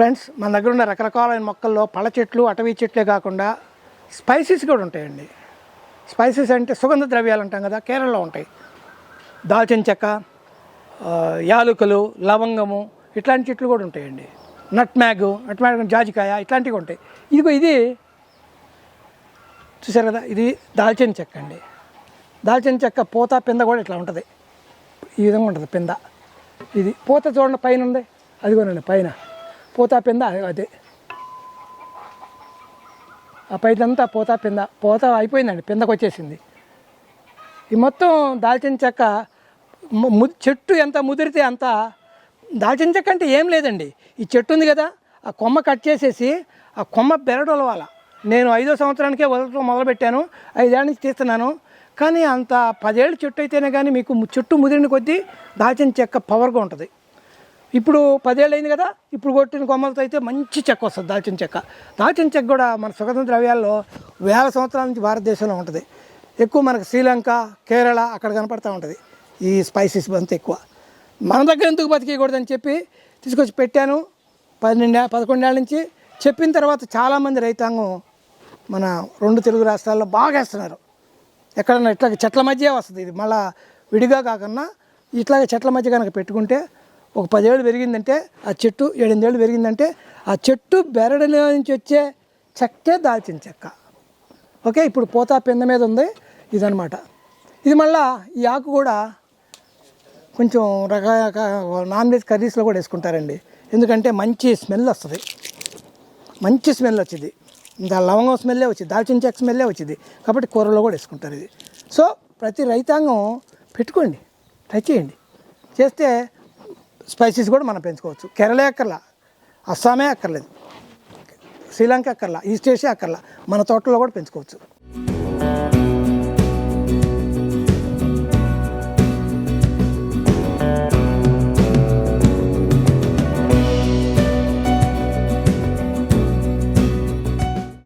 Friends మన దగ్గర ఉన్న రకరకాలైన మొక్కల్లో పళ్ళ చెట్లు అటవీ చెట్లే కాకుండా స్పైసెస్ కూడా ఉంటాయండి. స్పైసెస్ అంటే సుగంధ ద్రవ్యాలు అంటాం కదా కేరళలో ఉంటాయి. దాల్చిన చెక్క యాలుకలు యాలకులు లవంగము ఇట్లాంటి చెట్లు కూడా ఉంటాయండి. నట్ మ్యాగ్ నట్ మ్యాగ్ జాజికాయ ఇట్లాంటివి ఉంటాయి. ఇదిగో ఇది చూసారు కదా ఇది దాల్చిన చెక్క అండి. దాల్చిన చెక్క పూత పింద కూడా ఇట్లా ఉంటుంది. ఈ విధంగా ఉంటుంది పింద. ఇది పూత చూడండి పైన ఉంది. అదిగోనండి పైన. పోతా పింద అదే- అదే ఆ పైదంతా పోతా పింద పూత అయిపోయిందండి పిందకు వచ్చేసింది ఈ మొత్తం దాల్చిన చెక్క చెట్టు ఎంత ముదిరితే అంత దాల్చిన చెక్క అంటే ఏం లేదండి. ఈ చెట్టు ఉంది కదా ఆ కొమ్మ కట్ చేసేసి ఆ కొమ్మ బెరడొలవాల. నేను ఐదో సంవత్సరానికే వదలటం మొదలుపెట్టాను ఐదేళ్ళ నుంచి తీస్తున్నాను. కానీ అంత పదేళ్ళు చెట్టు అయితేనే కానీ మీకు చుట్టూ చెట్టు ముదిరిన కొద్దీ దాల్చిన చెక్క పవర్గా ఉంటుంది. ఇప్పుడు పదేళ్ళు అయింది కదా ఇప్పుడు కొట్టిన కొమ్మలతో అయితే మంచి చెక్క వస్తుంది దాల్చిన చెక్క. దాల్చిన చెక్క కూడా మన సుగంధ ద్రవ్యాల్లో వేల సంవత్సరాల నుంచి భారతదేశంలో ఉంటుంది. ఎక్కువ మనకు శ్రీలంక కేరళ అక్కడ కనపడతా ఉంటుంది. ఈ స్పైసెస్ అంత ఎక్కువ. మన దగ్గర ఎందుకు బతికేయకూడదని చెప్పి తీసుకొచ్చి పెట్టాను. పన్నెండే పదకొండేళ్ళ నుంచి చెప్పిన తర్వాత చాలామంది రైతాంగం మన రెండు తెలుగు రాష్ట్రాల్లో బాగా వేస్తున్నారు. ఎక్కడన్నా ఇట్లా చెట్ల మధ్య వస్తుంది ఇది. మళ్ళా విడిగా కాకుండా ఇట్లాగే చెట్ల మధ్య కనుక పెట్టుకుంటే ఒక పదేళ్ళు పెరిగిందంటే ఆ చెట్టు ఏడెనిమిదేళ్ళు పెరిగిందంటే ఆ చెట్టు బెరడులో నుంచి వచ్చే చెక్కే దాల్చిన చెక్క. ఓకే ఇప్పుడు పోతా పింద మీద ఉంది ఇదనమాట ఇది మళ్ళా ఈ ఆకు కూడా కొంచెం రకరకాల నాన్ వెజ్ కర్రీస్లో కూడా వేసుకుంటారండి. ఎందుకంటే మంచి స్మెల్ వస్తుంది. మంచి స్మెల్ వచ్చింది. ఇంకా లవంగం స్మెల్లే వచ్చింది దాల్చిన చెక్క స్మెల్లే వచ్చింది. కాబట్టి కూరలో కూడా వేసుకుంటారు ఇది. సో ప్రతి రైతాంగం పెట్టుకోండి ట్రై చేయండి. చేస్తే స్పైసీస్ కూడా మనం పెంచుకోవచ్చు. కేరళ అక్కర్లా అస్సామే అక్కర్లేదు శ్రీలంక అక్కర్లా ఈస్ట్ ఏషియా అక్కర్లా మన తోటలో కూడా పెంచుకోవచ్చు.